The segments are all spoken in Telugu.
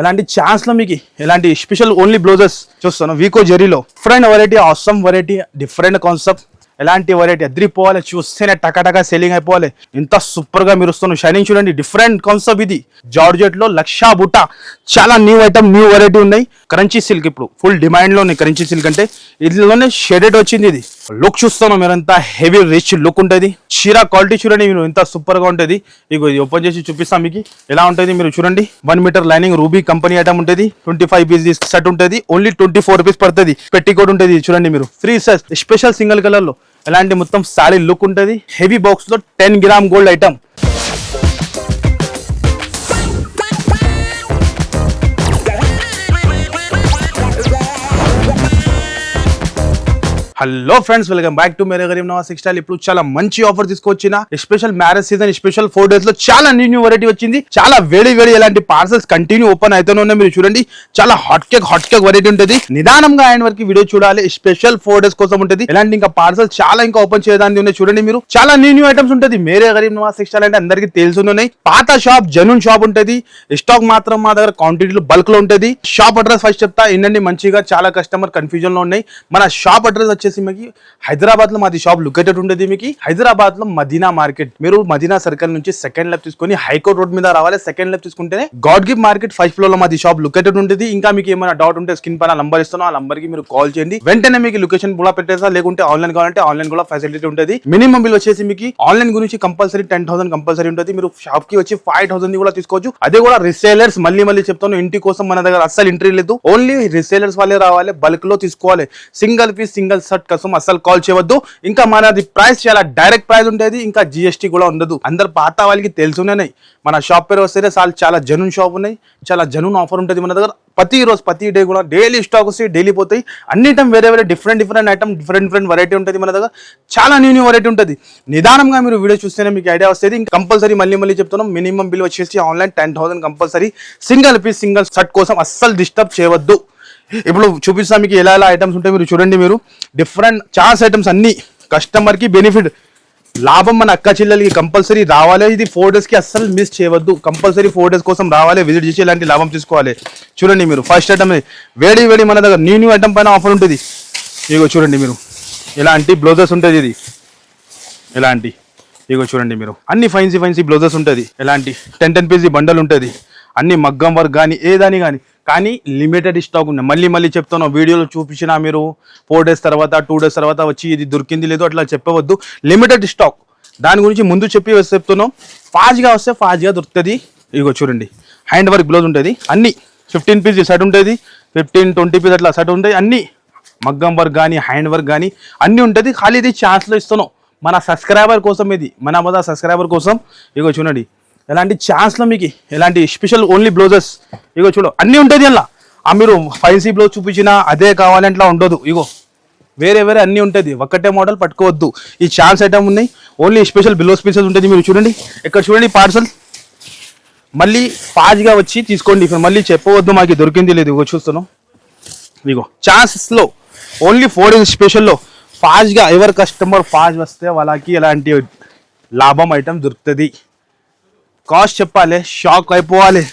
ఎలాంటి ఛాన్స్లో మీకు ఎలాంటి స్పెషల్ ఓన్లీ బ్లౌజెస్ చూస్తాను. వీకో జెరీలో డిఫరెంట్ వెరైటీ అవసరం వెరైటీ డిఫరెంట్ కాన్సెప్ట్ ఎలాంటి వెరైటీ అదిరిపోవాలి చూస్తేనే టకాటకా సెల్లింగ్ అయిపోవాలి. ఇంత సూపర్గా మీరు వస్తున్నాను షైనింగ్ చూడండి డిఫరెంట్ కాన్సెప్ట్ ఇది. జార్జెట్లో లక్షా బుట్ట. చాలా న్యూ ఐటమ్ న్యూ వెరైటీ ఉన్నాయి. కరెన్సీ సిల్క్ ఇప్పుడు. ఫుల్ డిమాండ్లో ఉన్నాయి కరెన్సీ సిల్క్ అంటే. ఇందులోనే షెడెడ్ వచ్చింది ఇది. లుక్ చూస్తాను మీరు? ఎంత హెవీ రిచ్ లుక్ ఉంటుంది. చీర క్వాలిటీ చూడండి మీరు ఎంత సూపర్గా ఉంటుంది. ఇగో ఇది ఓపెన్ చేసి చూపిస్తాం మీకు. ఎలా ఉంటుంది మీరు చూడండి. One meter lining Ruby company item ఉంటుంది. ట్వంటీ ఫైవ్ పీస్ సెట్ ఉంటుంది. ఓన్లీ ట్వంటీ ఫోర్ రూపీస్ పడుతుంది. పెట్టి కోడ్ ఉంటుంది చూడండి మీరు. ఫ్రీ సెట్ స్పెషల్ సింగిల్ కలర్లో. ఎలాంటి మొత్తం శారీ లుక్ ఉంటుంది. హెవీ బాక్స్లో ten gram gold item hello friends welcome back to Mere Gareeb Nawaz textile. ఇప్పుడు చాలా మంచి ఆఫర్ తీసుకొచ్చిన special marriage season special four డేస్లో చాలా న్యూ న్యూ వెరైటీ వచ్చింది. చాలా వేడి వేడి ఇలాంటి పార్సల్స్ కంటిన్యూ ఓపెన్ అయితేనే ఉన్నాయి. మీరు చూడండి చాలా hot cake hot cake variety ఉంటుంది. నిదానంగా ఆయన వరకు వీడియో చూడాలి. స్పెషల్ ఫోర్ డేస్ కోసం ఉంటుంది. ఇలాంటి ఇంకా పార్సల్ చాలా ఇంకా ఓపెన్ చేయడానికి ఉన్నాయి. చూడండి మీరు చాలా న్యూ న్యూ ఐటమ్స్ ఉంటుంది. మేరే గరీబ్ నవాజ్ సిక్స్ స్టైల్ అంటే అందరికీ తెలిసి ఉన్నాయి. పాత షాప్ జనూన్ షాప్ ఉంటుంది. స్టాక్ మాత్రం మా దగ్గర క్వాంటిటీలో బల్క్లో ఉంటుంది. షాప్ అడ్రస్ ఫస్ట్ చెప్తా ఏంటండి మంచిగా చాలా కస్టమర్ కన్ఫ్యూజన్లో ఉన్నాయి. మన షాప్ అడ్రస్ వచ్చి వచ్చేసి మీకు హైదరాబాద్లో మాది షాప్ లొకేటెడ్ ఉండేది మీకు. హైదరాబాద్లో మదీనా మార్కెట్. మీరు మదీనా సర్కిల్ నుంచి సెకండ్ లెఫ్ట్ తీసుకొని హైకోర్ట్ రోడ్ మీద రావాలి. సెకండ్ లెఫ్ట్ తీసుకుంటేనే గాడ్ గిఫ్ మార్కెట్ ఫైవ్ ఫ్లోర్లో మాది షాప్ లొకేటెడ్ ఉండేది. ఇంకా మీకు ఏమైనా డౌట్ ఉంటే స్క్రీన్ పైన నంబర్ ఇస్తాను. ఆ నంబర్కి మీరు కాల్ చేయండి. వెంటనే మీకు లొకేషన్ కూడా పెట్టేసా లేకుంటే ఆన్లైన్ కావాలంటే ఆన్లైన్ కూడా ఫెసిలిటీ ఉంటుంది మినిమం బిల్ వచ్చేసి మీకు ఆన్లైన్ గురించి కంపల్సరీ టెన్ థౌసండ్ కంపల్సరీ ఉంటుంది మీరు షాప్కి వచ్చి ఫైవ్ థౌసండ్ కూడా తీసుకోవచ్చు. అదే కూడా రిసేలర్స్ మళ్ళీ మళ్ళీ చెప్తాను. ఇంటి కోసం మన దగ్గర అస్సలు ఎంట్రీ లేదు. ఓన్లీ రిసేలర్స్ వాళ్ళే రావాలి. బల్క్లో తీసుకోవాలి. సింగిల్ పీస్ సింగిల్ షర్ట్ కోసం అస్సలు కాల్ చేయవద్దు. ఇంకా మనది ప్రైస్ చాలా డైరెక్ట్ ప్రైస్ ఉంటుంది ఇంకా జిఎస్టీ కూడా ఉండదు. అందరు పాత వాళ్ళకి తెలుసునే మన షాప్ పేరు వస్తేనే చాలా చాలా జనూన్ షాప్ ఉన్నాయి. చాలా జనూన్ ఆఫర్ ఉంటుంది మన దగ్గర. ప్రతి రోజు ప్రతి డే కూడా డైలీ స్టాక్ వస్తాయి డైలీ పోతాయి. అన్ని టైం వేరే వేరే different different item different different variety ఉంటుంది మన దగ్గర. చాలా న్యూ న్యూ వెరైటీ ఉంటుంది. నిదానంగా మీరు వీడియో చూస్తేనే మీకు ఐడియా వస్తుంది. ఇంకా కంపల్సరీ మళ్ళీ మళ్ళీ చెప్తున్నాం. మినిమం బిల్ వచ్చేసి online ten thousand compulsory single piece single shirt కోసం అస్సలు డిస్టర్బ్ చేయవద్దు. ఇప్పుడు చూపిస్తాం మీకు ఎలా ఎలా ఐటమ్స్ ఉంటాయి మీరు చూడండి మీరు. డిఫరెంట్ చార్స్ ఐటమ్స్ అన్ని. కస్టమర్కి బెనిఫిట్ లాభం మన అక్క చెల్లెలకి కంపల్సరీ రావాలి. ఇది ఫోర్ డేస్కి అస్సలు మిస్ చేయవద్దు. కంపల్సరీ ఫోర్ డేస్ కోసం రావాలి. విజిట్ చేసి ఇలాంటి లాభం తీసుకోవాలి. చూడండి మీరు. ఫస్ట్ ఐటమ్ వేడి వేడి మన దగ్గర న్యూ న్యూ ఐటమ్ పైన ఆఫర్ ఉంటుంది. ఇగో చూడండి మీరు. ఇలాంటి బ్లౌజెస్ ఉంటుంది ఇది. ఇలాంటి ఇగో చూడండి మీరు. అన్ని ఫైన్సీ ఫైన్సీ బ్లౌజెస్ ఉంటుంది. ఎలాంటి? టెన్ టెన్ పీసీ బండల్ ఉంటుంది. అన్ని మగ్గం వర్క్ కానీ ఏదని కానీ కానీ లిమిటెడ్ స్టాక్ ఉన్నాయి. మళ్ళీ మళ్ళీ చెప్తాను వీడియోలో చూపించినా మీరు ఫోర్ డేస్ తర్వాత టూ డేస్ తర్వాత వచ్చి ఇది దొరికింది లేదో అట్లా చెప్పవద్దు. లిమిటెడ్ స్టాక్ దాని గురించి ముందు చెప్పి చెప్తున్నాం. ఫాస్ట్గా వస్తే ఫాస్ట్గా దొరుకుతుంది. ఇగో చూడండి. హ్యాండ్ వర్క్ బ్లౌజ్ ఉంటుంది. అన్నీ ఫిఫ్టీన్ పీస్ సెట్ ఉంటుంది. ఫిఫ్టీన్ ట్వంటీ పీస్ అట్లా సెట్ ఉంటాయి అన్నీ మగ్గం వర్క్ కానీ హ్యాండ్ వర్క్ కానీ అన్నీ ఉంటుంది. ఖాళీ ఇది ఛాన్స్లో ఇస్తున్నాం. మన సబ్స్క్రైబర్ కోసం ఇది. మన మొదల సబ్స్క్రైబర్ కోసం. ఇగో చూడండి. ఎలాంటి ఛాన్స్లో మీకు? ఎలాంటి స్పెషల్ ఓన్లీ బ్లౌజెస్ ఇగో చూడు అన్నీ ఉంటుంది అలా ఆ మీరు ఫైన్సీ బ్లౌజ్ చూపించినా అదే కావాలంటే ఉండదు. ఇగో వేరే వేరే అన్నీ ఉంటుంది ఒక్కటే మోడల్ పట్టుకోవద్దు. ఈ ఛాన్స్ ఐటమ్ ఉన్నాయి. ఓన్లీ స్పెషల్ బ్లౌజ్ పీసెస్ ఉంటుంది మీరు చూడండి. ఇక్కడ చూడండి పార్సల్ మళ్ళీ ఫాజ్గా వచ్చి తీసుకోండి. ఇప్పుడు మళ్ళీ చెప్పవద్దు మాకు దొరికింది లేదు. ఇగో చూస్తున్నాం. ఇగో ఛాన్సెస్లో ఓన్లీ ఫోర్ ఇన్ స్పెషల్లో ఫాస్ట్గా ఎవరు కస్టమర్ ఫాస్ట్ వస్తే వాళ్ళకి ఎలాంటి లాభం ఐటమ్ దొరుకుతుంది? కాస్ట్ చెప్పాలి షాక్ అయిపోవాలి.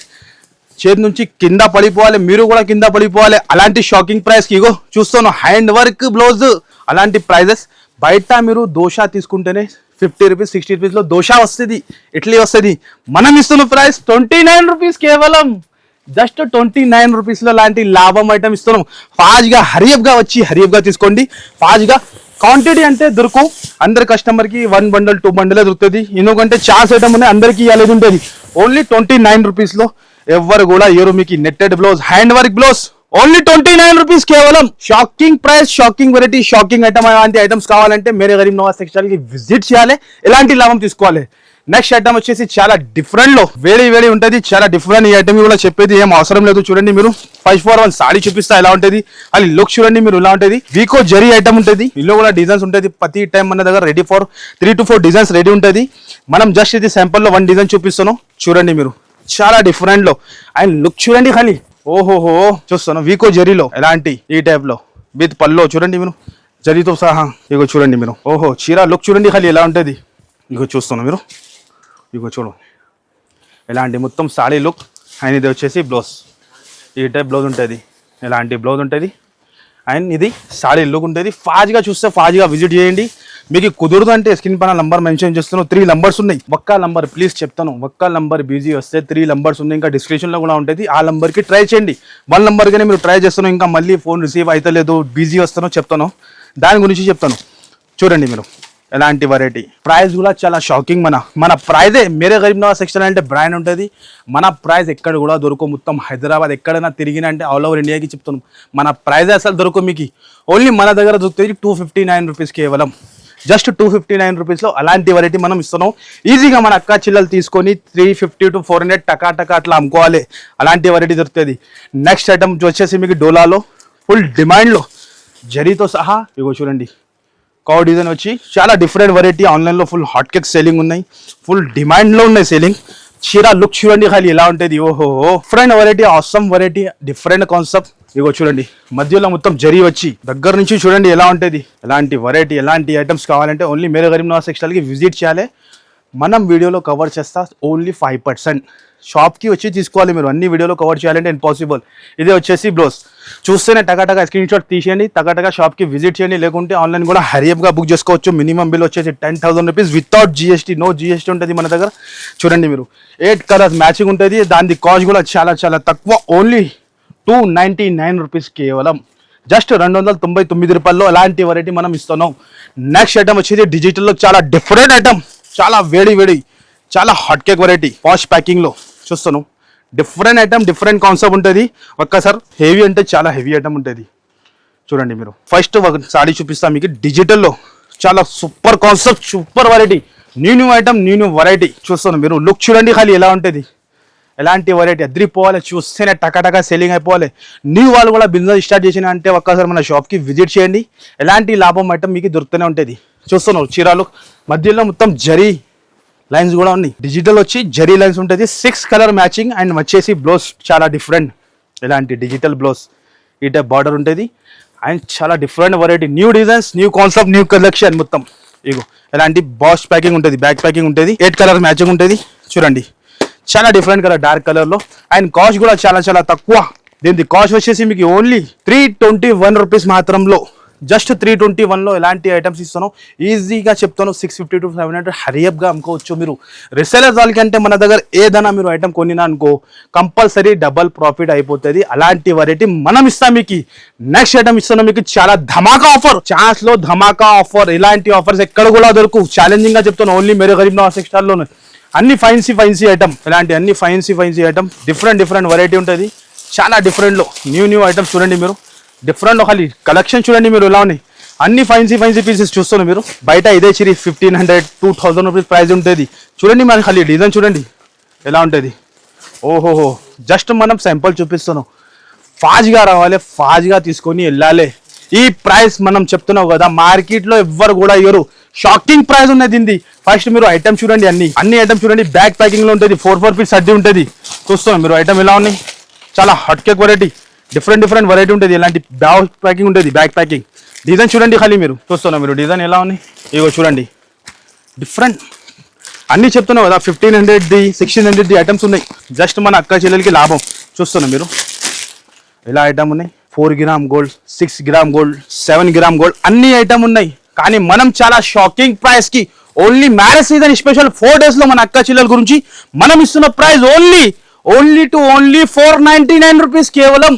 చేతి నుంచి కింద పడిపోవాలి మీరు కూడా కింద పడిపోవాలి. అలాంటి షాకింగ్ ప్రైస్ ఇగో చూస్తాను. హ్యాండ్ వర్క్ బ్లౌజ్ అలాంటి ప్రైజెస్ బయట మీరు దోశ తీసుకుంటేనే ఫిఫ్టీ రూపీస్ సిక్స్టీ రూపీస్లో దోశ వస్తుంది ఇడ్లీ వస్తుంది. మనం ఇస్తున్న ప్రైస్ ట్వంటీ నైన్ రూపీస్ కేవలం. జస్ట్ ట్వంటీ నైన్ రూపీస్లో లాంటి లాభం ఐటమ్ ఇస్తున్నాం. ఫాస్ట్గా హరియప్గా వచ్చి హరియప్గా తీసుకోండి. ఫాస్ట్గా క్వాంటిటీ అంటే దొరుకు. అందరి కస్టమర్కి వన్ బండల్ టూ బండలే దొరుకుతుంది. ఎందుకంటే చాస్ ఐటమ్ ఉన్నాయి అందరికీ ఇవ్వలేదు ఉంటుంది ఓన్లీ ట్వంటీ నైన్ రూపీస్లో ఎవరు కూడా ఇయరు మీకు netted blouse hand work blouse only twenty nine rupees కేవలం. Shocking price shocking variety shocking item అలాంటి ఐటమ్స్ కావాలంటే మేరే గరీబ్ నవాజ్ సెక్షన్కి విజిట్ చేయాలి. ఎలాంటి లాభం తీసుకోవాలి? నెక్స్ట్ ఐటమ్ వచ్చేసి చాలా డిఫరెంట్లో. వేడి వేడి ఉంటుంది చాలా డిఫరెంట్ ఈ ఐటమ్ కూడా చెప్పేది ఏం అవసరం లేదు. చూడండి మీరు. ఫైవ్ ఫోర్ వన్ సాడీ చూపిస్తా ఎలా ఉంటుంది. అది లుక్ చూడండి మీరు ఇలా ఉంటుంది. వీకో జరీ ఐటమ్ ఉంటుంది. ఇందులో కూడా డిజైన్స్ ఉంటుంది. ప్రతి టైం మన దగ్గర ready for three to four designs ready ఉంటుంది. మనం జస్ట్ ఇది sample లో వన్ డిజైన్ చూపిస్తున్నాం. చూడండి మీరు. చాలా డిఫరెంట్లో. అండ్ లుక్ చూడండి ఖాళీ. ఓహోహో. చూస్తాను వీకో జరీలో ఎలాంటి? ఈ టైప్లో. విత్ పల్లో చూడండి మీరు. జరీతో సహా. ఇగో చూడండి మీరు. ఓహో. చీర లుక్ చూడండి ఖాళీ. ఎలా ఉంటుంది? ఇగో చూస్తున్నా మీరు. ఇగో చూడండి ఎలాంటి మొత్తం సాడీ లుక్ అండ్ ఇది వచ్చేసి బ్లౌజ్. ఈ టైప్ బ్లౌజ్ ఉంటుంది. ఇలాంటి బ్లౌజ్ ఉంటుంది? అండ్ ఇది సాడీ లుక్ ఉంటుంది. ఫాజ్గా చూస్తే ఫాజ్గా విజిట్ చేయండి. మీకు కుదురుదంటే స్క్రీన్ పైన నంబర్ మెన్షన్ చేస్తున్నాను. త్రీ నంబర్స్ ఉన్నాయి. ఒక్క నంబర్ ప్లీజ్ చెప్తాను. ఒక్క నంబర్ బిజీ వస్తే త్రీ నంబర్స్ ఉన్నాయి. ఇంకా డిస్క్రిప్షన్లో కూడా ఉంటుంది. ఆ నంబర్కి ట్రై చేయండి. వన్ నంబర్గానే మీరు ట్రై చేస్తాను. ఇంకా మళ్ళీ ఫోన్ రిసీవ్ అవుతలేదు బిజీ వస్తానో చెప్తాను. దాని గురించి చెప్తాను. చూడండి మీరు. ఎలాంటి వెరైటీ ప్రైస్ కూడా చాలా షాకింగ్ మన. మన ప్రైజే మేరే గరీబ్ నవాజ్ సెక్షన్ అంటే బ్రాండ్ ఉంటుంది. మన ప్రైస్ ఎక్కడ కూడా దొరకవు. మొత్తం హైదరాబాద్ ఎక్కడైనా తిరిగిన అంటే ఆల్ ఓవర్ ఇండియాకి చెప్తున్నాం. మన ప్రైజ్ అసలు దొరకవు మీకు. ఓన్లీ మన దగ్గర దొరుకుతుంది టూ ఫిఫ్టీ నైన్ రూపీస్ కేవలం. జస్ట్ టూ ఫిఫ్టీ నైన్ రూపీస్లో అలాంటి వెరైటీ మనం ఇస్తున్నాం. ఈజీగా మన అక్క చిల్లలు తీసుకొని three fifty to four hundred టకా టకా అట్లా అమ్ముకోవాలి. అలాంటి వెరైటీ దొరుకుతుంది. నెక్స్ట్ ఐటమ్ వచ్చేసి మీకు డోలాలో ఫుల్ డిమాండ్లో జరీతో సహా ఇగో చూడండి. కౌ డిజైన్ వచ్చి చాలా డిఫరెంట్ వెరైటీ ఆన్లైన్లో ఫుల్ హాట్ కేక్ సేలింగ్ ఉన్నాయి. ఫుల్ డిమాండ్లో ఉన్నాయి సేలింగ్ చీర లుక్ చూడండి ఖాళీ ఎలా ఉంటుంది. ఓహో different variety awesome variety different concept ఇగో చూడండి. మధ్యలో మొత్తం జరీ వచ్చి దగ్గర నుంచి చూడండి ఎలా ఉంటుంది. ఎలాంటి వెరైటీ ఎలాంటి ఐటమ్స్ కావాలంటే ఓన్లీ మేరే గరీం నవాజ్ సెక్షన్కి విజిట్ చేయాలి. మనం వీడియోలో కవర్ చేస్తా ఓన్లీ ఫైవ్ పర్సెంట్ షాప్కి వచ్చి తీసుకోవాలి మీరు. అన్ని వీడియోలో కవర్ చేయాలంటే ఇంపాసిబుల్ ఇదే వచ్చేసి బ్లౌజ్ చూస్తేనే టగాటగా స్క్రీన్ షాట్ తీసేయండి టకాటగా షాప్కి విజిట్ చేయండి లేకుంటే ఆన్లైన్ కూడా హరియప్గా బుక్ చేసుకోవచ్చు. మినిమం బిల్ వచ్చేసి ten thousand rupees without GST no GST ఉంటుంది మన దగ్గర. చూడండి మీరు. ఎయిట్ కలర్స్ మ్యాచింగ్ ఉంటుంది. దాని కాస్ట్ కూడా చాలా చాలా తక్కువ. Only two ninety nine rupees కేవలం. జస్ట్ రెండు వందల తొంభై తొమ్మిది రూపాయల్లో అలాంటి వెరైటీ మనం ఇస్తున్నాం. నెక్స్ట్ ఐటమ్ వచ్చేది డిజిటల్లో చాలా డిఫరెంట్ ఐటమ్ చాలా వేడి వేడి చాలా హాట్ కేక్ వెరైటీ వాష్ ప్యాకింగ్లో చూస్తాను. డిఫరెంట్ ఐటమ్ డిఫరెంట్ కాన్సెప్ట్ ఉంటుంది. ఒక్కసారి హెవీ అంటే చాలా హెవీ ఐటమ్ ఉంటుంది. చూడండి మీరు. ఫస్ట్ ఒక సాడీ చూపిస్తాను మీకు. డిజిటల్లో చాలా super concept super variety new new item new new variety చూస్తాను మీరు. లుక్ చూడండి ఖాళీ ఎలా ఉంటుంది. ఎలాంటి వెరైటీ అద్రిపోవాలి చూస్తేనే టకాటకా సెల్లింగ్ అయిపోవాలి. న్యూ వాళ్ళు కూడా బిజినెస్ స్టార్ట్ చేసిన అంటే ఒక్కసారి మన షాప్కి విజిట్ చేయండి. ఎలాంటి లాభం ఐటమ్ మీకు దొరుకుతూనే ఉంటుంది. చూస్తున్నావు చీరాలు. మధ్యలో మొత్తం జరీ. లైన్స్ కూడా ఉన్నాయి. డిజిటల్ వచ్చి జరీ లైన్స్ ఉంటుంది. సిక్స్ కలర్ మ్యాచింగ్ అండ్ వచ్చేసి బ్లౌజ్ చాలా డిఫరెంట్ ఇలాంటి డిజిటల్ బ్లౌజ్ ఈ టైప్ బార్డర్ ఉంటుంది. అండ్ చాలా different variety new designs new concept new collection మొత్తం. ఇగో ఇలాంటి బాస్ ప్యాకింగ్ ఉంటుంది. బ్యాక్ ప్యాకింగ్ ఉంటుంది. ఎయిట్ కలర్ మ్యాచింగ్ ఉంటుంది. చూడండి. చాలా డిఫరెంట్ కలర్ డార్క్ కలర్లో అండ్ కాస్ట్ కూడా చాలా చాలా తక్కువ. దీనికి కాస్ట్ వచ్చేసి మీకు only three twenty one rupees మాత్రంలో. Just three twenty వన్లో ఎలాంటి ఐటమ్స్ ఇస్తాను ఈజీగా చెప్తాను. Six fifty to seven hundred హరియప్గా అమ్ముకోవచ్చు మీరు. రిసెలర్ వాళ్ళకంటే మన దగ్గర ఏదైనా మీరు ఐటమ్ కొనినా అనుకో కంపల్సరీ డబల్ ప్రాఫిట్ అయిపోతుంది. అలాంటి వెరైటీ మనం ఇస్తాం మీకు. నెక్స్ట్ ఐటమ్ ఇస్తాను మీకు. చాలా ధమాకా ఆఫర్ ఛాన్స్లో ధమాకా ఆఫర్ ఇలాంటి ఆఫర్స్ ఎక్కడ కూడా దొరకు ఛాలెంజింగ్గా చెప్తాను. ఓన్లీ మీరు గరీబ్ నవర్ సిక్స్ స్టార్లోనే అన్ని ఫైన్సీ ఫైన్సీ ఐటమ్ ఇలాంటి అన్ని fancy fancy item different different variety ఉంటుంది. చాలా డిఫరెంట్లో న్యూ న్యూ ఐటమ్స్ చూడండి మీరు. డిఫరెంట్ ఖాళీ కలెక్షన్ చూడండి మీరు ఎలా ఉన్నాయి. అన్ని ఫైన్సీ ఫైన్సీ పీసెస్ చూస్తున్నారు మీరు. బయట ఇదే చిరి fifteen hundred two thousand rupees price ఉంటుంది. చూడండి మరి ఖాళీ డిజైన్ చూడండి. ఎలా ఉంటుంది. ఓహోహో జస్ట్ మనం సింపుల్ చూపిస్తున్నాం. ఫాజ్గా రావాలి ఫాజ్గా తీసుకొని వెళ్ళాలి. ఈ ప్రైస్ మనం చెప్తున్నాం కదా మార్కెట్లో ఎవ్వరు కూడా ఇవ్వరు షాకింగ్ ప్రైస్ ఉన్నది ఇది. ఫస్ట్ మీరు ఐటమ్ చూడండి అన్ని. అన్ని ఐటమ్ చూడండి బ్యాక్ ప్యాకింగ్లో ఉంటుంది ఫోర్ ఫోర్ పీస్ అడ్డీ ఉంటుంది. చూస్తున్నాం మీరు ఐటమ్ ఎలా ఉన్నాయి. చాలా hot cake variety different different variety ఉంటుంది. ఇలాంటి బ్యాగ్ ప్యాకింగ్ ఉంటుంది. బ్యాక్ ప్యాకింగ్ డిజైన్ చూడండి ఖాళీ మీరు. చూస్తున్నాం మీరు. డిజైన్ ఎలా ఉంది? ఇగో చూడండి. డిఫరెంట్ అన్ని చెప్తున్నావు కదా. ఫిఫ్టీన్ హండ్రెడ్ ది సిక్స్టీన్ హండ్రెడ్ ది ఐటమ్స్ ఉన్నాయి. జస్ట్ మన అక్క చెల్లెలకి లాభం. చూస్తున్నాం మీరు. ఎలా ఐటమ్ ఉన్నాయి? Four gram gold six gram gold seven gram gold అన్ని ఐటమ్ ఉన్నాయి. కానీ మనం చాలా షాకింగ్ ప్రైస్కి only marriage season special four డేస్లో మన అక్క చెల్లెల గురించి మనం ఇస్తున్న price only only to only four ninety nine rupees కేవలం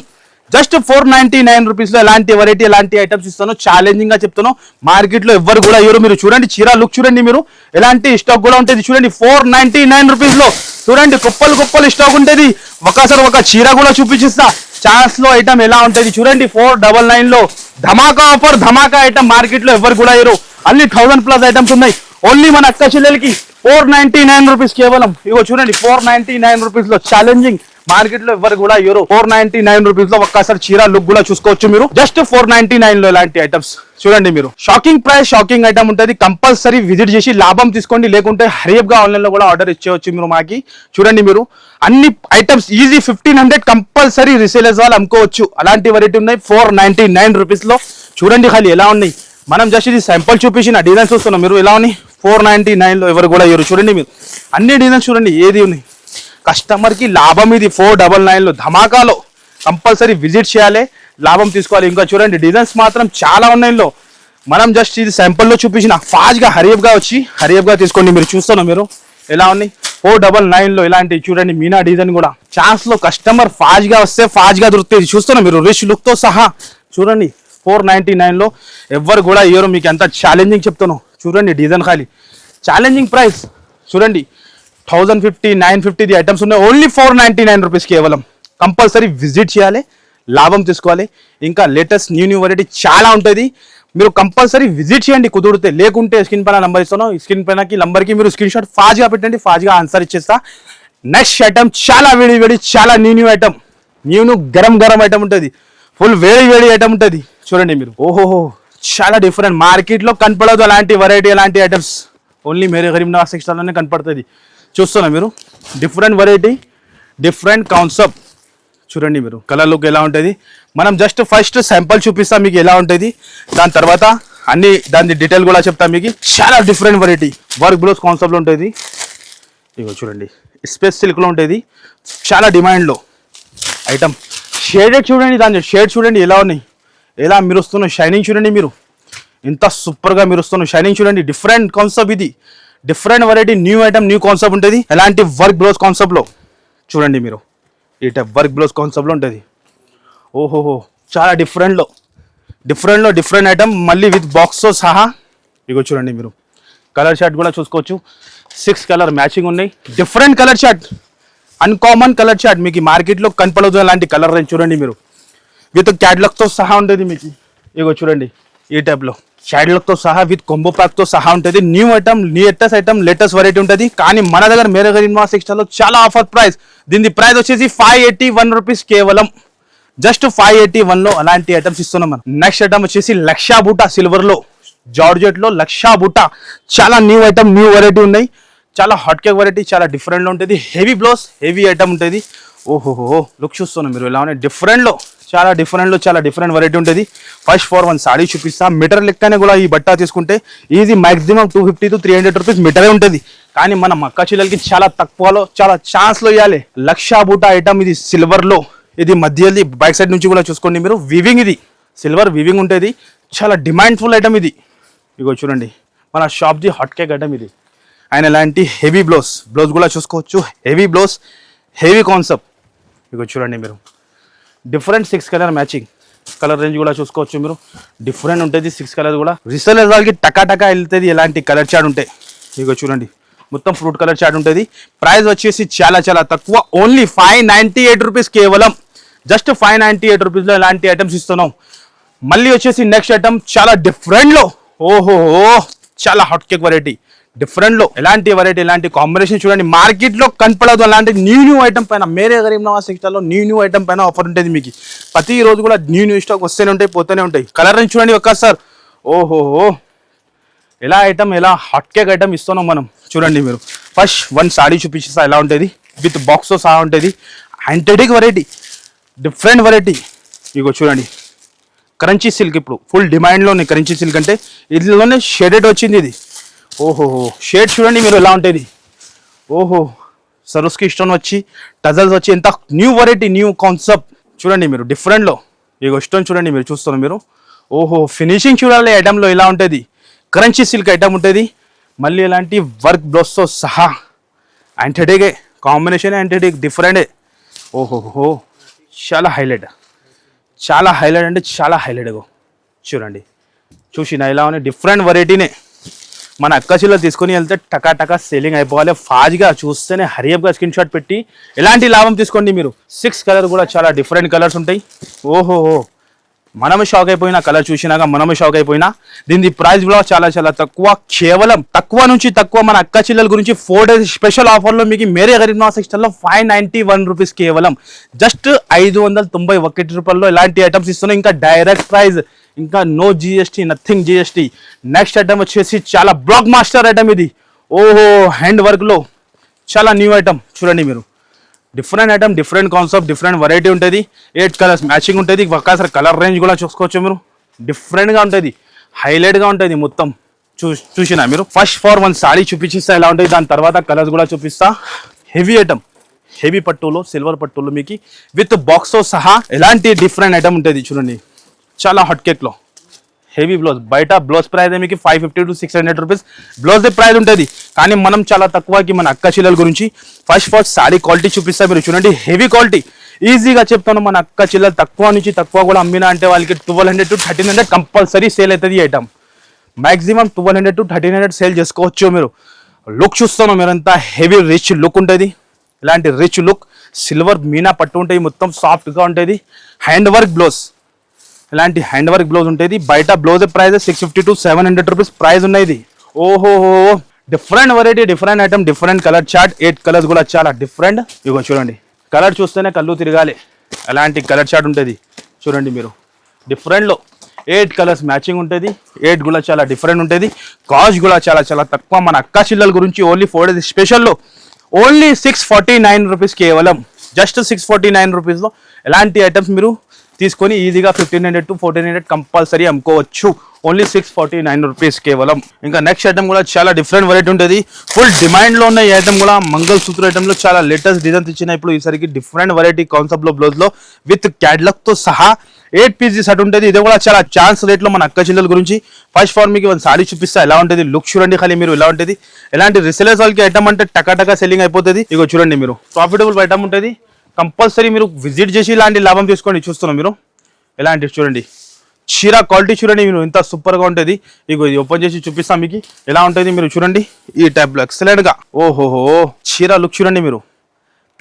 జస్ట్ ఫోర్ నైన్టీ నైన్ రూపీస్లో ఎలాంటి వెరైటీ ఎలాంటి ఐటమ్స్ ఇస్తాను ఛాలెంజింగ్గా చెప్తాను. మార్కెట్లో ఎవరు కూడా ఎవరు మీరు చూడండి చీర లుక్ చూడండి మీరు. ఎలాంటి స్టాక్ కూడా ఉంటుంది చూడండి ఫోర్ నైన్టీ నైన్ రూపీస్లో చూడండి కుప్పలు కుప్పలు స్టాక్ ఉంటుంది. ఒకసారి ఒక చీర కూడా చూపించిస్తా. ఛాన్స్లో ఐటమ్ ఎలా ఉంటుంది చూడండి ఫోర్ డబల్ నైన్లో ధమాకా ఆఫర్ ధమాకా ఐటమ్ మార్కెట్లో ఎవరు కూడా ఇరు అన్ని థౌసండ్ ప్లస్ ఐటమ్స్ ఉన్నాయి. ఓన్లీ మన అక్క చెల్లెలకి ఫోర్ నైన్టీ నైన్ రూపీస్ కేవలం. ఇగో చూడండి ఫోర్ నైన్టీ నైన్ రూపీస్లో ఛాలెంజింగ్ మార్కెట్లో ఎవరు కూడా ఇవ్వరు ఫోర్ నైన్టీ నైన్ రూపీస్లో ఒక్కసారి చీర లుక్ కూడా చూసుకోవచ్చు మీరు. జస్ట్ ఫోర్ నైన్టీ నైన్లో ఇలాంటి ఐటమ్స్ చూడండి మీరు. షాకింగ్ ప్రైస్ షాకింగ్ ఐటమ్ ఉంటుంది. కంపల్సరీ విజిట్ చేసి లాభం తీసుకోండి. లేకుంటే హరియప్గా ఆన్లైన్లో కూడా ఆర్డర్ ఇచ్చేవచ్చు మీరు మాకి. చూడండి మీరు. అన్ని items easy fifteen hundred compulsory resellers వాళ్ళు అమ్ముకోవచ్చు. అలాంటి వెరైటీ ఉన్నాయి. ఫోర్ నైన్టీ నైన్ రూపీస్లో. చూడండి ఖాళీ ఎలా ఉన్నాయి. మనం జస్ట్ ఇది సింపుల్ చూపించిన డిజైన్స్ చూస్తున్నాం. మీరు ఎలా ఉన్నాయి? ఫోర్ నైన్టీ నైన్లో ఎవరు కూడా ఇవ్వరు చూడండి మీరు. అన్ని డిజైన్స్ చూడండి. ఏది ఉన్నాయి? కస్టమర్కి లాభం ఇది. ఫోర్ డబల్ నైన్లో ధమాకాలో కంపల్సరీ విజిట్ చేయాలి. లాభం తీసుకోవాలి. ఇంకా చూడండి డిజైన్స్ మాత్రం చాలా ఉన్నాయి ఇందులో. మనం జస్ట్ ఇది sample లో చూపించిన ఫాస్ట్గా హరియప్గా వచ్చి హరియప్గా తీసుకోండి మీరు చూస్తున్నాం మీరు? ఎలా ఉన్నాయి ఫోర్ డబల్ నైన్లో ఇలాంటి చూడండి మీనా డిజైన్ కూడా. ఛాన్స్లో కస్టమర్ ఫాస్ట్గా వస్తే ఫాస్ట్గా దొరుకుతుంది చూస్తున్నా మీరు? రిచ్ లుక్తో సహా. చూడండి ఫోర్ నైంటీ నైన్లో ఎవ్వరు కూడా ఇయ్యరు మీకు ఎంత ఛాలెంజింగ్ చెప్తాను. చూడండి డిజైన్ ఖాళీ. ఛాలెంజింగ్ ప్రైస్ చూడండి థౌజండ్ ఫిఫ్టీ నైన్ ఫిఫ్టీది ఐటమ్స్ ఉన్నాయి. Only four ninety nine rupees కేవలం. కంపల్సరీ విజిట్ చేయాలి లాభం తీసుకోవాలి. ఇంకా లేటెస్ట్ న్యూ న్యూ వెరైటీ చాలా ఉంటుంది. మీరు కంపల్సరీ విజిట్ చేయండి కుదిరితే. లేకుంటే స్క్రీన్ పైన నంబర్ ఇస్తాను స్క్రీన్ పైనకి నంబర్కి మీరు స్క్రీన్ షాట్ ఫాస్ట్గా పెట్టండి. ఫాస్ట్గా ఆన్సర్ ఇచ్చేస్తా. నెక్స్ట్ ఐటమ్ చాలా వేడి వేడి చాలా new new item new new garam గరం ఐటమ్ ఉంటుంది. ఫుల్ వేడి వేడి ఐటమ్ ఉంటుంది. చూడండి మీరు. ఓహోహో చాలా డిఫరెంట్ మార్కెట్లో కనపడదు అలాంటి వెరైటీ అలాంటి ఐటమ్స్ ఓన్లీ మేరే గరీబ్ నవాజ్ సెక్షన్లోనే కనపడుతుంది. చూస్తున్నా మీరు? డిఫరెంట్ వెరైటీ డిఫరెంట్ కాన్సెప్ట్ చూడండి మీరు కలర్ లుక్ ఎలా ఉంటుంది? మనం జస్ట్ ఫస్ట్ శాంపుల్ చూపిస్తాం మీకు ఎలా ఉంటుంది. దాని తర్వాత అన్ని దాని డీటెయిల్ కూడా చెప్తాం మీకు. చాలా డిఫరెంట్ వెరైటీ వర్క్ బ్లౌజ్ కాన్సెప్ట్లో ఉంటుంది. ఇగో చూడండి స్పేస్ సిల్క్లో ఉంటుంది. చాలా డిమాండ్లో ఐటమ్ షేడెడ్ చూడండి దాని షేడ్ చూడండి ఎలా ఉన్నాయి? ఎలా మీరు వస్తున్నాయి షైనింగ్ చూడండి మీరు. ఇంత సూపర్గా మీరు వస్తున్నాయి షైనింగ్ చూడండి డిఫరెంట్ కాన్సెప్ట్ ఇది. Different variety new item new concept ఉంటుంది. ఎలాంటి వర్క్ బ్లౌజ్ కాన్సెప్ట్లో చూడండి మీరు. ఈ టైప్ వర్క్ బ్లౌజ్ కాన్సెప్ట్లో ఉంటుంది. ఓహోహో చాలా డిఫరెంట్లో డిఫరెంట్లో డిఫరెంట్ ఐటమ్ మళ్ళీ విత్ బాక్స్తో సహా. ఇగో చూడండి మీరు. కలర్ షర్ట్ కూడా చూసుకోవచ్చు. సిక్స్ కలర్ మ్యాచింగ్ ఉన్నాయి. Different colour shirt uncommon colour shirt మీకు మార్కెట్లో కనపడదు అలాంటి కలర్ చూడండి మీరు. విత్ క్యాట్లాగ్తో సహా ఉంటుంది మీకు. ఇగో చూడండి. ఈ టైప్లో క్యాడ్లాక్తో సహా విత్ కొంబో ప్యాక్తో సహా ఉంటుంది. New item latest item latest variety ఉంటుంది. కానీ మన దగ్గర మేరగర్ ఇన్వా మా సెక్షన్లో చాలా ఆఫర్ ప్రైస్ దీని ప్రైస్ వచ్చేసి ఫైవ్ ఎయిటీ వన్ రూపీస్ కేవలం. జస్ట్ ఫైవ్ ఎయిటీ వన్లో అలాంటి ఐటమ్స్ ఇస్తున్నాం మనం. నెక్స్ట్ ఐటమ్ వచ్చేసి లక్షా బూటా సిల్వర్లో జార్జెట్లో లక్షా బూటా చాలా న్యూ ఐటమ్ న్యూ వెరైటీ ఉన్నాయి. చాలా హాట్ కేక్ వెరైటీ చాలా డిఫరెంట్లో ఉంటుంది. హెవీ బ్లౌజ్ హెవీ ఐటమ్ ఉంటుంది. ఓహోహో లుక్ చూస్తున్నాం మీరు. ఎలా ఉన్నాయి? డిఫరెంట్లో చాలా డిఫరెంట్లో చాలా డిఫరెంట్ వెరైటీ ఉంటుంది. ఫస్ట్ ఫోర్ వన్ సాడీ చూపిస్తా. మీటర్ లెక్కనే కూడా ఈ బట్ట తీసుకుంటే easy maximum two fifty to three hundred rupees మీటరే ఉంటుంది. కానీ మన మక్క చిల్లలకి చాలా తక్కువలో చాలా ఛాన్స్లో ఇవ్వాలి లక్షా బూటా ఐటమ్ ఇది సిల్వర్లో ఇది మధ్యది బ్యాక్ సైడ్ నుంచి కూడా చూసుకోండి మీరు. వివింగ్ ఇది. సిల్వర్ వివింగ్ ఉంటుంది. చాలా డిమాండ్ఫుల్ ఐటమ్ ఇది. ఇగో చూడండి. మన షాప్ది హాట్ కేక్ ఐటమ్ ఇది. ఆయన ఇలాంటి హెవీ బ్లౌజ్ బ్లౌజ్ కూడా చూసుకోవచ్చు. హెవీ బ్లౌజ్ హెవీ కాన్సెప్ట్ ఇగో చూడండి మీరు. Different six colour matching colour range కూడా చూసుకోవచ్చు మీరు. డిఫరెంట్ ఉంటుంది సిక్స్ కలర్ కూడా. రిసల్ వాళ్ళకి టకాటకా వెళ్తుంది ఎలాంటి కలర్ చాట్ ఉంటాయి. ఇక చూడండి. మొత్తం ఫ్రూట్ కలర్ చాట్ ఉంటుంది. ప్రైస్ వచ్చేసి చాలా చాలా తక్కువ. Only five ninety eight rupees కేవలం. జస్ట్ ఫైవ్ నైంటీ ఎయిట్ రూపీస్లో ఇలాంటి ఐటమ్స్ ఇస్తున్నాం. మళ్ళీ వచ్చేసి నెక్స్ట్ ఐటమ్ చాలా డిఫరెంట్లో ఓహో చాలా హాట్ కేక్ వెరైటీ డిఫరెంట్లో ఎలాంటి వెరైటీ ఎలాంటి కాంబినేషన్ చూడండి. మార్కెట్లో కనపడదు అలాంటి న్యూ న్యూ ఐటమ్ పైన. మేరే గరీబ్ నవాజ్ సెక్టర్లో న్యూ న్యూ ఐటమ్ పైన ఆఫర్ ఉంటుంది మీకు. ప్రతి రోజు కూడా న్యూ న్యూ స్టాక్ వస్తూనే ఉంటాయి పోతూనే ఉంటాయి. కలర్ అని చూడండి ఒక్కసారి. ఓహో ఎలా ఐటమ్ ఎలా హాట్ కేక్ ఐటమ్ ఇస్తున్నాం మనం? చూడండి మీరు. ఫస్ట్ వన్ సాడీ చూపించేస్తా ఎలా ఉంటుంది? విత్ బాక్స్తో సహా ఉంటుంది. యాంటెటిక్ వెరైటీ డిఫరెంట్ వెరైటీ ఇగో చూడండి. కరెన్సీ సిల్క్ ఇప్పుడు. ఫుల్ డిమాండ్లో ఉంది కరెన్సీ సిల్క్ అంటే. ఇందులోనే షెడెడ్ వచ్చింది ఇది. ఓహో షేడ్ చూడండి మీరు ఎలా ఉంటుంది. ఓహో సరుస్కి స్టోన్ వచ్చి టజల్స్ వచ్చి ఎంత న్యూ వెరైటీ న్యూ కాన్సెప్ట్ చూడండి మీరు డిఫరెంట్లో ఇగో స్టోన్ చూడండి మీరు చూస్తున్నారు మీరు. ఓహో ఫినిషింగ్ చూడాలి ఐటెంలో ఇలా ఉంటుంది. క్రంచీ సిల్క్ ఐటమ్ ఉంటుంది. మళ్ళీ ఇలాంటి వర్క్ బ్లౌజ్తో సహా యాంటెటికే కాంబినేషన్ యాంటెటిక్ డిఫరెంటే ఓహోహో చాలా హైలైట్ చాలా హైలైట్ అంటే చాలా హైలైట్ చూడండి. చూసిన ఇలా ఉన్నాయి? డిఫరెంట్ వెరైటీనే మన అక్కచిలో తీసుకొని వెళ్తే టకాటకా సెల్లింగ్ అయిపోవాలి. ఫాజ్గా చూస్తేనే హరియప్గా స్క్రీన్ షాట్ పెట్టి ఎలాంటి లాభం తీసుకోండి మీరు? సిక్స్ కలర్ కూడా చాలా డిఫరెంట్ కలర్స్ ఉంటాయి. ఓహో మనమే షాక్ అయిపోయినా కలర్ చూసినాక మనమే షాక్ అయిపోయినా దీని ప్రైస్ కూడా చాలా చాలా తక్కువ. కేవలం తక్కువ నుంచి తక్కువ మన అక్క చిల్లల గురించి ఫోర్ డేస్ స్పెషల్ ఆఫర్లో మీకు మేరే గరీబ్ నా సెక్షన్లో ఫైవ్ నైంటీ వన్ రూపీస్ కేవలం. జస్ట్ ఐదు వందల తొంభై ఒకటి రూపాయల్లో ఇలాంటి ఐటమ్స్ ఇస్తున్నాయి? ఇంకా డైరెక్ట్ ప్రైస్ ఇంకా no GST nothing GST next item వచ్చేసి చాలా బ్లాక్ మాస్టర్ ఐటమ్ ఇది. ఓహో హ్యాండ్ వర్క్లో చాలా న్యూ ఐటమ్ చూడండి మీరు. Different item different concept different variety ఉంటుంది. ఎయిట్ కలర్స్ మ్యాచింగ్ ఉంటుంది. ఒక్కసారి కలర్ రేంజ్ కూడా చూసుకోవచ్చు మీరు. డిఫరెంట్గా ఉంటుంది. హైలైట్గా ఉంటుంది మొత్తం. చూ చూసినా మీరు? ఫస్ట్ ఫార్ వన్ సాడీ చూపించిస్తా ఎలా ఉంటుంది. దాని తర్వాత కలర్స్ కూడా చూపిస్తా. హెవీ ఐటమ్ హెవీ పట్టులో సిల్వర్ పట్టులో మీకు విత్ బాక్స్తో సహా ఎలాంటి డిఫరెంట్ ఐటమ్ ఉంటుంది చూడండి. చాలా హాట్ కేక్లో హెవీ బ్లౌజ్ బయట బ్లౌజ్ ప్రైస్ మీకు five fifty to six hundred rupees blouse price ఉంటుంది. కానీ మనం చాలా తక్కువకి మన అక్క చెల్లెల గురించి ఫస్ట్ ఫస్ట్ శారీ క్వాలిటీ చూపిస్తా మీరు. చూడండి హెవీ క్వాలిటీ ఈజీగా చెప్తాను మన అక్క చెల్లెలు తక్కువ నుంచి తక్కువ కూడా అమ్మినా అంటే వాళ్ళకి twelve hundred to thirteen hundred compulsory sale అవుతుంది item maximum twelve hundred to thirteen hundred sale చేసుకోవచ్చు మీరు. లుక్ చూస్తాను మీరంతా. హెవీ రిచ్ లుక్ ఉంటుంది. ఇలాంటి రిచ్ లుక్ సిల్వర్ మీనా పట్టు ఉంటుంది మొత్తం సాఫ్ట్గా ఉంటుంది. హ్యాండ్ వర్క్ బ్లౌజ్ ఇలాంటి హ్యాండ్ వర్క్ బ్లౌజ్ ఉంటుంది బయట blouse price six fifty to seven hundred rupees price ఉన్నాయి ఓహోహో different variety different item different colour chart eight colours కూడా చాలా డిఫరెంట్ ఇగో చూడండి. కలర్ చూస్తేనే కళ్ళు తిరగాలి. అలాంటి కలర్ చార్ట్ ఉంటుంది. చూడండి మీరు. డిఫరెంట్లో ఎయిట్ కలర్స్ మ్యాచింగ్ ఉంటుంది. ఎయిట్ కూడా చాలా డిఫరెంట్ ఉంటుంది. కాస్ట్ కూడా చాలా చాలా తక్కువ. మన అక్క చిల్లల గురించి only four days స్పెషల్లో only six forty nine rupees కేవలం. జస్ట్ సిక్స్ ఫార్టీ నైన్ రూపీస్లో ఎలాంటి ఐటమ్స్ మీరు తీసుకొని ఈజీగా fifteen hundred to fourteen hundred compulsory అమ్ముకోవచ్చు. Only six forty nine rupees కేవలం. ఇంకా నెక్స్ట్ ఐటమ్ కూడా చాలా డిఫరెంట్ వెరైటీ ఉంటుంది. ఫుల్ డిమాండ్లో ఉన్న ఈ ఐటమ్ కూడా మంగళసూత్ర ఐటమ్లో చాలా లేటెస్ట్ డిజైన్స్ ఇచ్చిన ఇప్పుడు ఈసారికి డిఫరెంట్ వెరైటీ కాన్సెప్ట్లో బ్లౌజ్లో విత్ క్యాడ్లక్తో సహా ఎయిట్ పీస్ సెట్ ఉంటుంది. ఇది కూడా చాలా ఛాన్స్ రేట్లో మన అక్క చెల్లెల గురించి. ఫస్ట్ ఫార్ మీకు వన్ సారీ చూపిస్తా. ఎలా ఉంటుంది? లుక్ చూడండి ఖాళీ మీరు ఎలా ఉంటుంది? ఎలాంటి రిసెలర్స్ వాళ్ళకి ఐటమ్ అంటే టకా సెల్లింగ్ అయిపోతుంది. ఇక చూడండి మీరు. ప్రాఫిటబుల్ ఐటమ్ ఉంటుంది. కంపల్సరీ మీరు విజిట్ చేసి ఇలాంటి లాభం తీసుకోండి చూస్తున్నాం మీరు. ఇలాంటివి చూడండి. చీర క్వాలిటీ చూడండి మీరు ఎంత సూపర్గా ఉంటుంది. ఇగో ఇది ఓపెన్ చేసి చూపిస్తాం మీకు. ఎలా ఉంటుంది మీరు చూడండి. ఈ టైప్లో ఎక్సలెంట్గా ఓహోహో. చీర లుక్ చూడండి మీరు.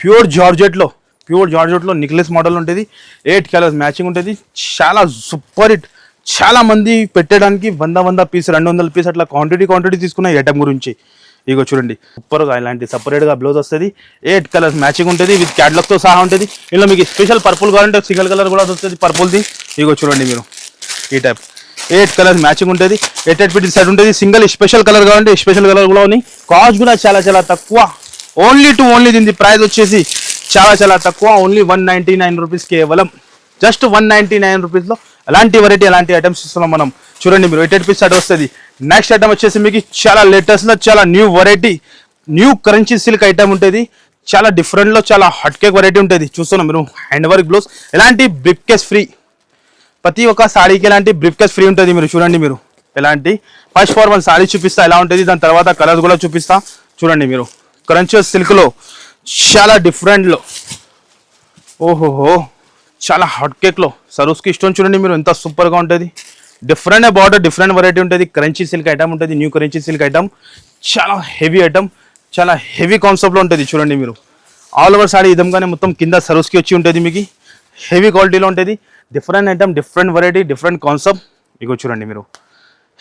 ప్యూర్ జార్జెట్లో ప్యూర్ జార్జెట్లో నిక్లెస్ మోడల్ ఉంటుంది. ఎయిట్ కలర్స్ మ్యాచింగ్ ఉంటుంది. చాలా సూపర్ హిట్ చాలా మంది పెట్టడానికి వంద వంద పీస్ రెండు వందల పీస్ అట్లా క్వాంటిటీ క్వాంటిటీ తీసుకున్న ఐటమ్ గురించి. ఇగో చూడండి. సూపర్గా ఇలాంటి సపరేట్గా బ్లౌజ్ వస్తుంది. ఎయిట్ కలర్స్ మ్యాచింగ్ ఉంటుంది విత్ క్యాట్లాగ్తో సహా ఉంటుంది. ఇందులో మీకు స్పెషల్ పర్పుల్ కావాలంటే సింగిల్ కలర్ కూడా వస్తుంది పర్పుల్ది ఇగో చూడండి మీరు ఈ టైప్ ఎయిట్ కలర్ మ్యాచింగ్ ఉంటుంది ఎయిట్ ఎయిట్ పిటి సైడ్ ఉంటుంది సింగిల్ స్పెషల్ కలర్ కావాలంటే స్పెషల్ కలర్ కూడా ఉన్నాయి. కాస్ట్ కూడా చాలా చాలా తక్కువ. ఓన్లీ టు ఓన్లీ దీని ప్రైస్ వచ్చేసి చాలా చాలా తక్కువ. Only one ninety nine rupees కేవలం. జస్ట్ వన్ నైంటీ నైన్ రూపీస్లో ఎలాంటి వెరైటీ ఎలాంటి ఐటమ్స్ ఇస్తున్నాం మనం. చూడండి మీరు ఎయిట్ ఎయిట్ పీస్ వస్తుంది నెక్స్ట్ ఐటమ్ వచ్చేసి మీకు చాలా లేటెస్ట్లో చాలా new variety new currency silk item ఉంటుంది. చాలా డిఫరెంట్లో చాలా హట్ కేక్ వెరైటీ ఉంటుంది. చూస్తున్నాం మీరు హ్యాండ్ వర్క్ బ్లౌజ్ ఎలాంటి బ్రిప్ కేస్ ఫ్రీ ప్రతి ఒక్క సాడీకి ఎలాంటి బ్రిప్ కేస్ ఫ్రీ ఉంటుంది మీరు చూడండి మీరు. ఎలాంటి ఫస్ట్ ఫార్ వన్ సాడీ చూపిస్తా ఎలా ఉంటుంది? దాని తర్వాత కలర్స్ కూడా చూపిస్తా. చూడండి మీరు క్రంచెస్ సిల్క్లో చాలా డిఫరెంట్లో ఓహోహో. చాలా హాట్ కేక్లో సరూస్కి ఇష్టం చూడండి మీరు ఎంత సూపర్గా ఉంటుంది. డిఫరెంట్ బార్డర్ డిఫరెంట్ వెరైటీ ఉంటుంది. క్రంచీ సిల్క్ ఐటమ్ ఉంటుంది న్యూ క్రంచీ సిల్క్ ఐటమ్ చాలా హెవీ ఐటమ్ చాలా హెవీ కాన్సెప్ట్లో ఉంటుంది చూడండి మీరు. ఆల్ ఓవర్ సాడీ విధంగానే మొత్తం కింద సరూస్కి వచ్చి ఉంటుంది మీకు. హెవీ క్వాలిటీలో ఉంటుంది. Different item different variety different concept ఇగో చూడండి మీరు.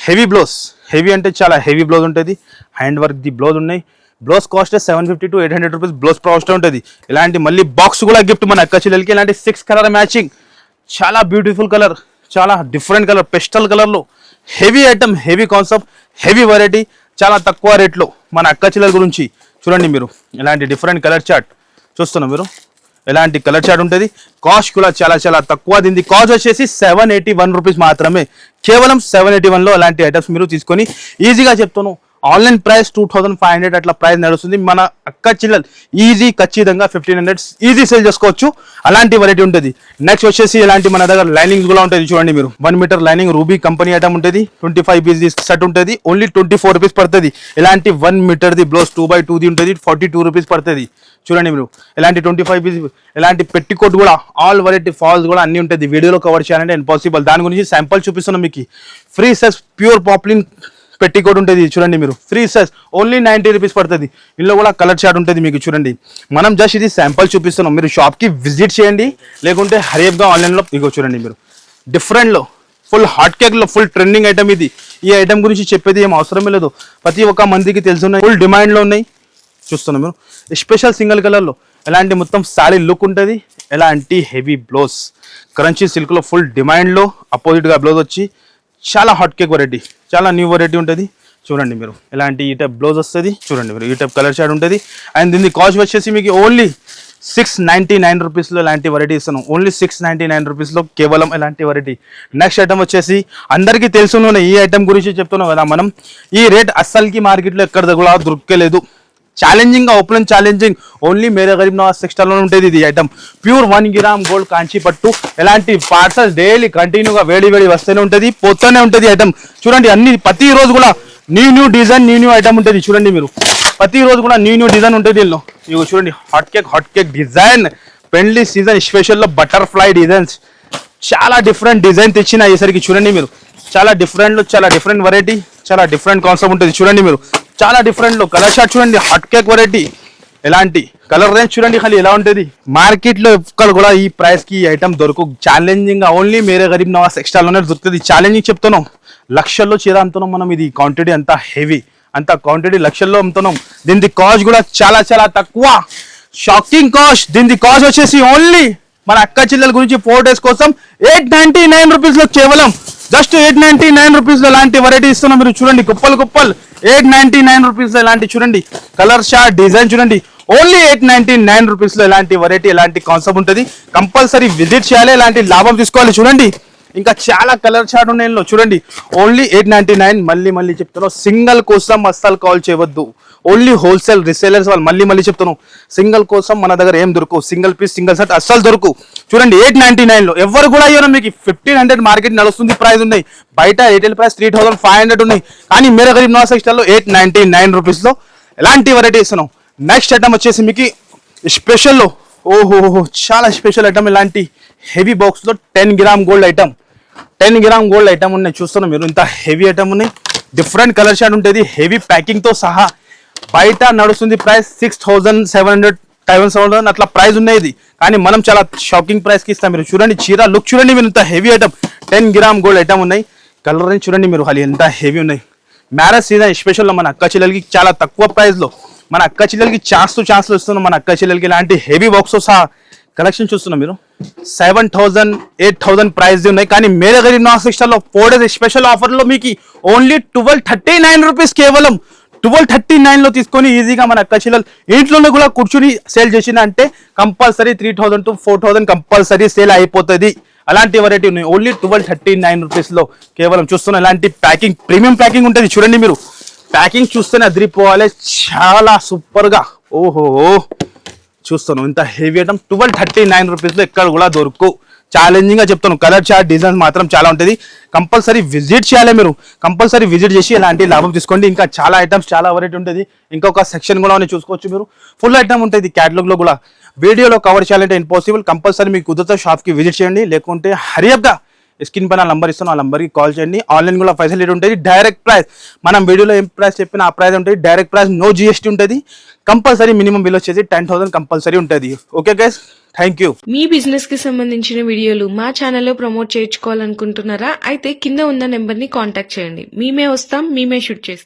హెవీ బ్లౌజ్ హెవీ అంటే చాలా హెవీ బ్లౌజ్ ఉంటుంది. హ్యాండ్ వర్క్ ది బ్లౌజ్ ఉన్నాయి. Blouse cost seven fifty to eight hundred rupees blouse cost ఉంటుంది. ఇలాంటి మళ్ళీ బాక్స్ కూడా గిఫ్ట్ మన అక్క చెల్లెలకి. ఇలాంటి సిక్స్ కలర్ మ్యాచింగ్ చాలా బ్యూటిఫుల్ కలర్ చాలా డిఫరెంట్ కలర్ పెస్టల్ కలర్లో heavy item heavy concept heavy variety చాలా తక్కువ రేట్లో మన అక్క చెల్లెల గురించి చూడండి మీరు. ఇలాంటి డిఫరెంట్ కలర్ చార్ట్ చూస్తున్నాం మీరు. ఎలాంటి కలర్ చార్ట్ ఉంటుంది. కాస్ట్ కూడా చాలా చాలా తక్కువ దీని కాస్ట్ వచ్చేసి సెవెన్ ఎయిటీ వన్ రూపీస్ మాత్రమే. కేవలం సెవెన్ ఎయిటీ వన్లో అలాంటి ఐటమ్స్ మీరు తీసుకొని ఈజీగా చెప్తాను. Online price two thousand five hundred అట్లా ప్రైస్ నడుస్తుంది. మన అక్క చిల్లలు ఈజీ ఖచ్చితంగా ఫిఫ్టీన్ హండ్రెడ్ ఈజీ సేల్ చేసుకోవచ్చు. అలాంటి వెరైటీ ఉంటుంది. నెక్స్ట్ వచ్చేసి ఇలాంటి మన దగ్గర లైనింగ్స్ కూడా ఉంటుంది చూడండి మీరు. One metre lining ruby company item ఉంటుంది. ట్వంటీ ఫైవ్ పీస్ సెట్ ఉంటుంది. ఓన్లీ ట్వంటీ ఫోర్ రూపీస్ పడుతుంది. ఇలాంటి వన్ మీటర్ది బ్లౌజ్ టూ బై టూ ది ఉంటుంది. ఫార్టీ టూ రూపీస్ పడుతుంది. చూడండి మీరు. ఇలాంటి ట్వంటీ ఫైవ్ పీస్ ఇలాంటి పెట్టికోట్ కూడా ఆల్ వెరైటీ ఫాల్స్ కూడా అన్ని ఉంటుంది. వీడియోలో కవర్ చేయాలంటే ఇంపాసిబుల్ దాని గురించి శాంపుల్ చూపిస్తున్నాం మీకు. ఫ్రీ సైజ్ ప్యూర్ పాపులిన్ పెట్టి కూడా ఉంటుంది చూడండి మీరు. Free size only ninety rupees పడుతుంది. ఇందులో కూడా కలర్ చార్ట్ ఉంటుంది మీకు చూడండి. మనం జస్ట్ ఇది శాంపుల్ చూపిస్తున్నాం. మీరు షాప్కి విజిట్ చేయండి. లేకుంటే హరియప్గా ఆన్లైన్లో ఇగో చూడండి మీరు. డిఫరెంట్లో ఫుల్ హాట్ కేక్లో ఫుల్ ట్రెండింగ్ ఐటమ్ ఇది. ఈ ఐటమ్ గురించి చెప్పేది ఏం అవసరమే లేదు. ప్రతి ఒక్క మందికి తెలుసున్నాయి. ఫుల్ డిమాండ్లో ఉన్నాయి. చూస్తున్నాం మీరు. స్పెషల్ సింగిల్ కలర్లో ఎలాంటి మొత్తం సారీ లుక్ ఉంటుంది? ఎలాంటి హెవీ బ్లౌజ్ క్రంచీ సిల్క్లో ఫుల్ డిమాండ్లో అపోజిట్గా బ్లౌజ్ వచ్చి చాలా హాట్ కేక్ వెరైటీ చాలా న్యూ వెరైటీ ఉంటుంది. చూడండి మీరు ఎలాంటి ఈ టైప్ బ్లౌజ్ వస్తుంది. చూడండి మీరు ఈ టైప్ కలర్ షాడ్ ఉంటుంది. అండ్ దీని కాస్ట్ వచ్చేసి మీకు ఓన్లీ సిక్స్ నైంటీ నైన్ రూపీస్లో ఇలాంటి వెరైటీ ఇస్తాను. ఓన్లీ సిక్స్ నైంటీ నైన్ రూపీస్లో కేవలం ఇలాంటి వెరైటీ నెక్స్ట్ ఐటమ్ వచ్చేసి అందరికీ తెలుసును ఈ ఐటమ్ గురించి చెప్తున్నాం కదా మనం. ఈ రేట్ అస్సలకి మార్కెట్లో ఎక్కడ కూడా దొరకలేదు. ఛాలెంజింగ్గా open challenging only Mere Gareeb Nawaz టెక్స్టైల్లో ఉంటుంది ఇది item pure one gram gold Kanchi పట్టు ఎలాంటి పార్సల్స్ డైలీ కంటిన్యూగా వేడి వేడి వస్తూనే ఉంటుంది పోతూనే ఉంటుంది ఐటమ్ చూడండి అన్ని ప్రతి రోజు కూడా new new design new new item ఉంటుంది. చూడండి మీరు. ప్రతి రోజు కూడా న్యూ న్యూ డిజైన్ ఉంటుంది దీనిలో. చూడండి hot cake hot cake design పెండ్లీ season స్పెషల్లో బటర్ఫ్లై డిజైన్స్ చాలా డిఫరెంట్ డిజైన్ తెచ్చిన అయ్యేసరికి చూడండి మీరు. చాలా డిఫరెంట్ చాలా డిఫరెంట్ వెరైటీ చాలా డిఫరెంట్ కాన్సెప్ట్ ఉంటుంది. చూడండి మీరు. చాలా డిఫరెంట్లో కలర్ షార్ట్ చూడండి హాట్ కేక్ వెరైటీ ఎలాంటి? కలర్ రేంజ్ చూడండి ఖాళీ ఎలా ఉంటుంది? మార్కెట్లో ఎక్కడ కూడా ఈ ప్రైస్కి ఐటమ్ దొరకు. ఛాలెంజింగ్గా ఓన్లీ మేరే గరీబ్ నవాస్ ఎక్స్ట్రా లోనే దొరుకుతుంది. ఛాలెంజింగ్ చెప్తున్నాం. లక్షల్లో చీర అమ్ముతున్నాం మనం ఇది. క్వాంటిటీ అంత హెవీ అంత క్వాంటిటీ లక్షల్లో అమ్ముతున్నాం. దీని కాస్ట్ కూడా చాలా చాలా తక్కువ. షాకింగ్ కాస్ట్ దీనికి కాస్ట్ వచ్చేసి ఓన్లీ మన అక్క చెల్లెల గురించి ఫోర్ డేస్ కోసం ఎయిట్ నైన్టీ నైన్ రూపీస్లో కేవలం జస్ట్ ఎయిట్ నైన్టీ నైన్ రూపీస్లో ఇలాంటి వెరైటీ ఇస్తున్నాం. మీరు చూడండి కుప్పలు కుప్పలు. ఎయిట్ నైన్టీ నైన్ రూపీస్లో ఇలాంటి చూడండి కలర్ షార్ట్ డిజైన్ చూడండి. ఓన్లీ ఎయిట్ నైన్టీ నైన్ రూపీస్లో ఇలాంటి వెరైటీ ఇలాంటి కాన్సెప్ట్ ఉంటుంది. కంపల్సరీ విజిట్ చేయాలి ఇలాంటి లాభం తీసుకోవాలి. చూడండి ఇంకా చాలా కలర్ షార్ట్ ఉన్నాయి చూడండి ఓన్లీ ఎయిట్ నైన్టీ నైన్ మళ్ళీ మళ్ళీ చెప్తున్నాను సింగల్ కోసం అస్సలు కాల్ చేయవద్దు. ఓన్లీ హోల్సేల్ రీసేలర్స్ వాళ్ళు మళ్ళీ మళ్ళీ చెప్తున్నాను సింగల్ కోసం మన దగ్గర ఏం దొరకవు. సింగిల్ పీస్ సింగిల్ సెట్ అస్సలు దొరకు చూడండి ఎయిట్ నైన్టీ నైన్లో ఎవరు కూడా అయ్యారో మీకు ఫిఫ్టీన్ హండ్రెడ్ మార్కెట్ నడుస్తుంది ప్రైస్ ఉన్నాయి బయట retail price three thousand five hundred ఉన్నాయి. కానీ మీరు గరీబ్ నవాజ్లో ఎయిట్ నైన్టీ నైన్ రూపీస్లో ఎలాంటి వెరైటీ ఇస్తున్నాం నెక్స్ట్ ఐటమ్ వచ్చేసి మీకు స్పెషల్లో ఓహో చాలా స్పెషల్ ఐటమ్ ఇలాంటి హెవీ బాక్స్లో ten gram gold item ten gram gold item ఉన్నాయి. చూస్తున్నాం మీరు ఇంత హెవీ ఐటమ్ ఉన్నాయి. డిఫరెంట్ కలర్ షాట్ ఉంటుంది. హెవీ ప్యాకింగ్తో సహా బయట నడుస్తుంది price six thousand seven hundred seven seven అట్లా ప్రైస్ ఉన్నాయి ఇది. కానీ మనం చాలా షాకింగ్ ప్రైస్కి ఇస్తాం మీరు. చూడండి చీర లుక్ చూడండి మీరు ఇంత heavy item ten gram gold item ఉన్నాయి. కలర్ అని చూడండి మీరు ఖాళీ ఎంత హెవీ ఉన్నాయి. మ్యారేజ్ సీజన్ స్పెషల్ మన అక్క చెల్లెలకి చాలా తక్కువ ప్రైస్లో. మన అక్క చెల్లెలకి ఛాన్స్ టు ఛాన్స్ ఇస్తున్నాం. మన అక్క చెల్లెలకి ఇలాంటి హెవీ బాక్స్ సహా కలెక్షన్ చూస్తున్నాం మీరు. Seven thousand eight thousand price ఉన్నాయి. కానీ మేర గరీబ్ నాస్లో ఫోర్ డేస్ స్పెషల్ ఆఫర్లో మీకు only twelve thirty nine rupees కేవలం ట్వెల్వ్ థర్టీ నైన్లో తీసుకొని ఈజీగా మన అక్కచిల్లలు ఇంట్లోనే కూడా కూర్చుని సేల్ చేసిన అంటే compulsory three thousand to four thousand compulsory sale అయిపోతుంది. అలాంటి వెరైటీ ఉన్నాయి. ఓన్లీ ట్వెల్వ్ థర్టీ నైన్ రూపీస్లో కేవలం చూస్తున్న ఇలాంటి ప్యాకింగ్ ప్రీమియం ప్యాకింగ్ ఉంటుంది. చూడండి మీరు. ప్యాకింగ్ చూస్తేనే అదిరిపోవాలి. చాలా సూపర్గా ఓహో. చూస్తాను ఇంత heavy item twelve thirty nine రూపీస్లో ఎక్కడ కూడా దొరుకు. ఛాలెంజింగ్గా చెప్తాను కలర్ చార్ట్ డిజైన్స్ మాత్రం చాలా ఉంటుంది. కంపల్సరీ విజిట్ చేయాలి మీరు. కంపల్సరీ విజిట్ చేసి ఇలాంటి లాభం తీసుకోండి. ఇంకా చాలా ఐటమ్స్ చాలా వెరైటీ ఉంటుంది. ఇంకొక సెక్షన్ కూడా ఉన్నాయి చూసుకోవచ్చు మీరు. ఫుల్ ఐటమ్ ఉంటుంది క్యాటలాగ్లో కూడా. వీడియోలో కవర్ చేయాలంటే ఇంపాసిబుల్ కంపల్సరీ మీకు కుదిరితే షాప్కి విజిట్ చేయండి. లేకుంటే హరియప్గా స్క్రీన్ పైన నంబర్ ఇస్తాను ఆ నంబర్కి కాల్ చేయండి. ఆన్లైన్ కూడా ఫెసిలిటీ ఉంటుంది. డైరెక్ట్ ప్రైస్ మనం వీడియోలో ఏం ప్రైస్ చెప్పినా ఆ ప్రైస్ ఉంటుంది. డైరెక్ట్ ప్రైస్ నో జిఎస్టీ ఉంటుంది. కంపల్సరీ మినిమం బిల్ వచ్చేసి టెన్ థౌసండ్ కంపల్సరీ ఉంటుంది. ఓకే గైస్ థ్యాంక్ యూ మీ బిజినెస్కి సంబంధించిన వీడియోలు మా ఛానల్లో ప్రమోట్ చేయించుకోవాలనుకుంటున్నారా? అయితే కింద ఉన్న నెంబర్ని కాంటాక్ట్ చేయండి. మేమే వస్తాం మేమే షూట్ చేస్తాం.